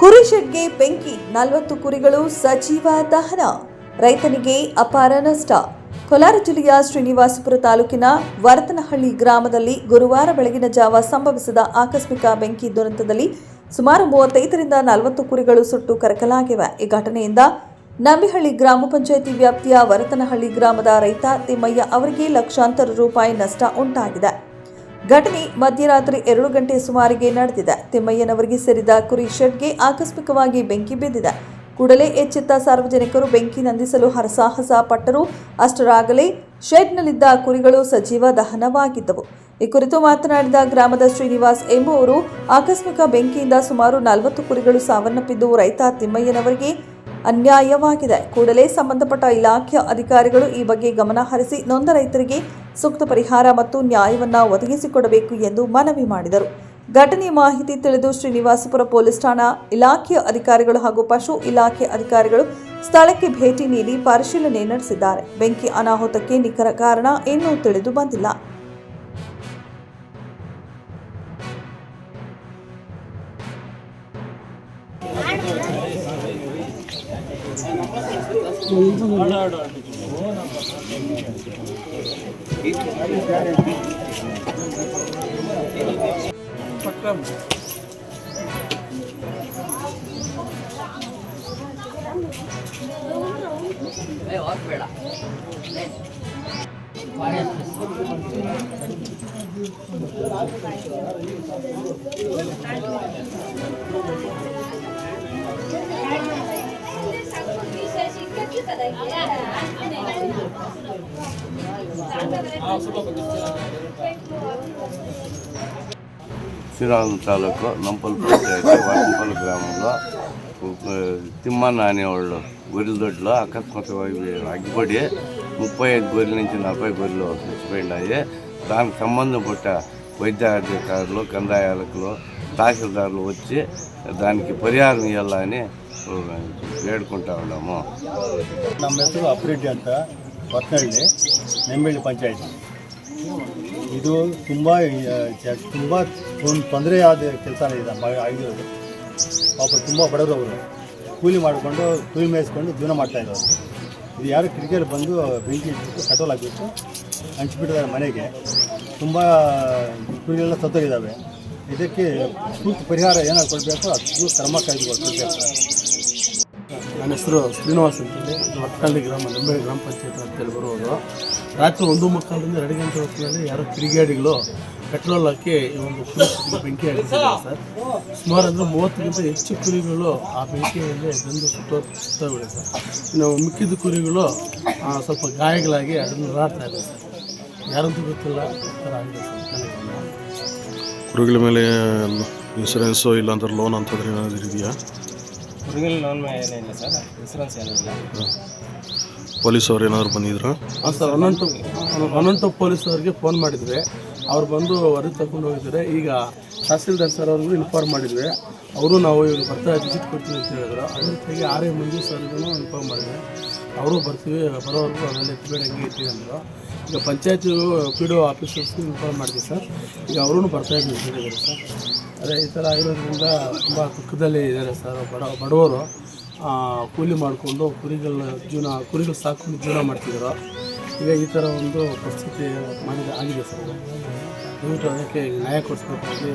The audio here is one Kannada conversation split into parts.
ಕುರಿ ಶೆಡ್ಗೆ ಬೆಂಕಿ, ನಲವತ್ತು ಕುರಿಗಳು ಸಜೀವ ದಹನ, ರೈತನಿಗೆ ಅಪಾರ ನಷ್ಟ. ಕೋಲಾರ ಜಿಲ್ಲೆಯ ಶ್ರೀನಿವಾಸಪುರ ತಾಲೂಕಿನ ವರತನಹಳ್ಳಿ ಗ್ರಾಮದಲ್ಲಿ ಗುರುವಾರ ಬೆಳಗಿನ ಜಾವ ಸಂಭವಿಸಿದ ಆಕಸ್ಮಿಕ ಬೆಂಕಿ ದುರಂತದಲ್ಲಿ ಸುಮಾರು ಮೂವತ್ತೈದರಿಂದ ನಲವತ್ತು ಕುರಿಗಳು ಸುಟ್ಟು ಕರಕಲಾಗಿವೆ. ಈ ಘಟನೆಯಿಂದ ನಂಬಿಹಳ್ಳಿ ಗ್ರಾಮ ಪಂಚಾಯಿತಿ ವ್ಯಾಪ್ತಿಯ ವರತನಹಳ್ಳಿ ಗ್ರಾಮದ ರೈತ ತಿಮ್ಮಯ್ಯ ಅವರಿಗೆ ಲಕ್ಷಾಂತರ ರೂಪಾಯಿ ನಷ್ಟ ಉಂಟಾಗಿದೆ. ಘಟನೆ ಮಧ್ಯರಾತ್ರಿ ಎರಡು ಗಂಟೆ ಸುಮಾರಿಗೆ ನಡೆದಿದೆ. ತಿಮ್ಮಯ್ಯನವರಿಗೆ ಸೇರಿದ ಕುರಿ ಶೆಡ್ಗೆ ಆಕಸ್ಮಿಕವಾಗಿ ಬೆಂಕಿ ಬಿದ್ದಿದೆ. ಕೂಡಲೇ ಎಚ್ಚೆತ್ತ ಸಾರ್ವಜನಿಕರು ಬೆಂಕಿ ನಂದಿಸಲು ಹರಸಾಹಸ ಪಟ್ಟರು. ಅಷ್ಟರಾಗಲೇ ಶೆಡ್ನಲ್ಲಿದ್ದ ಕುರಿಗಳು ಸಜೀವ ದಹನವಾಗಿದ್ದವು. ಈ ಕುರಿತು ಮಾತನಾಡಿದ ಗ್ರಾಮದ ಶ್ರೀನಿವಾಸ್ ಎಂಬುವರು, ಆಕಸ್ಮಿಕ ಬೆಂಕಿಯಿಂದ ಸುಮಾರು ನಲವತ್ತು ಕುರಿಗಳು ಸಾವನ್ನಪ್ಪಿದ್ದು ರೈತ ತಿಮ್ಮಯ್ಯನವರಿಗೆ ಅನ್ಯಾಯವಾಗಿದೆ. ಕೂಡಲೇ ಸಂಬಂಧಪಟ್ಟ ಇಲಾಖೆಯ ಅಧಿಕಾರಿಗಳು ಈ ಬಗ್ಗೆ ಗಮನ ಹರಿಸಿ ನೊಂದ ರೈತರಿಗೆ ಸೂಕ್ತ ಪರಿಹಾರ ಮತ್ತು ನ್ಯಾಯವನ್ನು ಒದಗಿಸಿಕೊಡಬೇಕು ಎಂದು ಮನವಿ ಮಾಡಿದರು. ಘಟನೆಯ ಮಾಹಿತಿ ತಿಳಿದು ಶ್ರೀನಿವಾಸಪುರ ಪೊಲೀಸ್ ಠಾಣಾ ಇಲಾಖೆಯ ಅಧಿಕಾರಿಗಳು ಹಾಗೂ ಪಶು ಇಲಾಖೆ ಅಧಿಕಾರಿಗಳು ಸ್ಥಳಕ್ಕೆ ಭೇಟಿ ನೀಡಿ ಪರಿಶೀಲನೆ ನಡೆಸಿದ್ದಾರೆ. ಬೆಂಕಿ ಅನಾಹುತಕ್ಕೆ ನಿಖರ ಕಾರಣ ಇನ್ನೂ ತಿಳಿದು ಬಂದಿಲ್ಲ. 没有啊退了。的啊的好 శ్రీరామ తాలూకు నంపల్ పంచాయతీ వాటంపల్ గ్రామంలో ఒక తిమ్మన్న అనేవాళ్ళు గొర్రెల దొడ్లో అకస్మాత్తుగా అగ్గిపడి ముప్పై ఐదు గొర్రెల నుంచి నలభై గొర్రెలు చచ్చిపోయినాయి దానికి సంబంధపట్ట వైద్య అధికారులు కందాయాలకులు తహసీల్దారులు వచ్చి దానికి పరిహారం ఇవ్వాలని వేడుకుంటా ఉన్నాము ನಮ್ಮ ಹೆಸರು ಅಪ್ರೆಡ್ಡಿ ಅಂತ ಹೊತ್ತನಹಳ್ಳಿ ನೆಂಬಳ್ಳಿ ಪಂಚಾಯತಿ ಇದು ತುಂಬ ತುಂಬ ತೊಂದರೆ ಆದ ಕೆಲಸ ಇದೆ ಆಗಿರೋದು ಪಾಪ ತುಂಬ ಬಡವರು ಅವರು. ಕೂಲಿ ಮಾಡಿಕೊಂಡು, ಕೂಲಿ ಮೇಯಿಸ್ಕೊಂಡು ಜೀವನ ಮಾಡ್ತಾ ಇರೋರು. ಇದು ಯಾರು ಕ್ರಿಕೆಟ್ ಬಂದು ಬೆಂಕಿ ಇಟ್ಬಿಟ್ಟು ಕಟೋಲ್ ಹಾಕಿಬಿಟ್ಟು ಹಂಚಿಬಿಟ್ಟಿದ್ದಾರೆ ಮನೆಗೆ. ತುಂಬ, ಕೂಲಿಗಳೆಲ್ಲ ಸತ್ತೋಗಿದ್ದಾವೆ. ಇದಕ್ಕೆ ಸೂಕ್ತ ಪರಿಹಾರ ಏನಾದ್ರು ಕೊಡಬೇಕು, ಅದು ಕ್ರಮ ಕೈಗೊಳ್ಬೇಕು ನನ್ನ ಹೆಸರು ಶ್ರೀನಿವಾಸ್ ಅಂತೇಳಿ. ಮಕ್ಕಳಿ ಗ್ರಾಮ ನಂಬೇಳಿ ಗ್ರಾಮ ಪಂಚಾಯತ್ ಅಂತೇಳಿ ಬರುವುದು. ರಾತ್ರಿ ಒಂದು ಮಕ್ಕಳಿಂದ ಎರಡು ಗಂಟೆ ಹೊತ್ತಿನಲ್ಲಿ ಯಾರೋ ತಿರುಗಾಡಿಗಳು ಪೆಟ್ರೋಲ್ ಹಾಕಿ ಈ ಒಂದು ಕುರಿ ಬೆಂಕಿ ಹಾಕಿದ್ದಾರೆ ಸರ್. ಸುಮಾರು ಅಂದರೆ ಮೂವತ್ತಕ್ಕಿಂತ ಹೆಚ್ಚು ಕುರಿಗಳು ಆ ಬೆಂಕಿಯಲ್ಲಿ ಬಂದು ಸುತ್ತ ಸುತ್ತೋಗಿದೆ ಸರ್. ಇನ್ನು ಮಿಕ್ಕಿದ ಕುರಿಗಳು ಸ್ವಲ್ಪ ಗಾಯಗಳಾಗಿ ಅದನ್ನು ರಾಡ್ತಾ ಇದೆ ಸರ್. ಯಾರಂತೂ ಗೊತ್ತಿಲ್ಲ, ಈ ಥರ ಆಗಿದೆ ಸರ್. ಕುರಿಗಳ ಮೇಲೆ ಇನ್ಸೂರೆನ್ಸು ಇಲ್ಲಾಂದ್ರೆ ಲೋನ್ ಅಂತಂದ್ರೆ ಏನಾದರೂ ಇದೆಯಾ? ಹುಡುಗನ ಲೋನ್ ಏನಿಲ್ಲ ಸರ್ ಇನ್ಸೂರೆನ್ಸ್ ಏನಿಲ್ಲ. ಪೊಲೀಸ್ ಅವ್ರು ಏನಾದ್ರು ಬಂದಿದ್ರು? ಹಾಂ sir one two one two police ಅವರಿಗೆ ಫೋನ್ ಮಾಡಿದ್ವಿ. ಅವ್ರು ಬಂದು ವರದಿ ತಗೊಂಡು ಹೋಗಿದ್ದಾರೆ. ಈಗ ತಹಸೀಲ್ದಾರ್ ಸರ್ ಅವ್ರಿಗೂ ಇನ್ಫಾರ್ಮ್ ಮಾಡಿದ್ವಿ. ಅವರು ನಾವು ಇವಾಗ ಬರ್ತಾ ವಿಸಿಟ್ ಕೊಡ್ತೀವಿ ಅಂತ ಹೇಳಿದ್ರು. ಅದೇ ರೀತಿಯಾಗಿ ಆರ್ ಮಂಜು ಸರ್ಗೂ ಇನ್ಫಾರ್ಮ್ ಮಾಡಿದ್ವಿ. ಅವರು ಬರ್ತೀವಿ, ಬರೋವರೆಗೂ ಆಮೇಲೆ ಎತ್ತಬೇಡ ಹಂಗೆ ಇರ್ತೀವಿ ಅಂದರು. ಈಗ ಪಂಚಾಯತ್ ಪಿ ಡಿ ಒ ಆಫೀಸರ್ಸ್ಗೆ ಇನ್ಫಾರ್ಮ್ ಮಾಡಿದ್ವಿ ಸರ್. ಈಗ ಅವರೂ ಬರ್ತಾ ಇದ್ದೀವಿ ಅಂತ ಹೇಳಿದ್ದಾರೆ ಸರ್. ಅದೇ ಈ ಥರ ಆಗಿರೋದ್ರಿಂದ ತುಂಬ ದುಃಖದಲ್ಲಿ ಇದ್ದಾರೆ ಸರ್. ಬಡ, ಬಡವರು ಕೂಲಿ ಮಾಡಿಕೊಂಡು ಕುರಿಗಳ ಜೀವನ, ಕುರಿಗಳು ಸಾಕೊಂಡು ಜೀವನ ಮಾಡ್ತಿದ್ದರು ಈಗ ಈ ಥರ ಒಂದು ಪರಿಸ್ಥಿತಿ ಮಾಡಿದ ಆಗಿದೆ ಸರ್. ದಯವಿಟ್ಟು ಅದಕ್ಕೆ ನ್ಯಾಯ ಕೊಡಿಸ್ಬೇಕಾಗಿ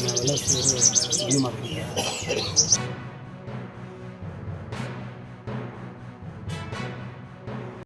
ನಾವೆಲ್ಲ ಸೇರಿ ಇದು ಮಾಡ್ತಿದ್ದೀವಿ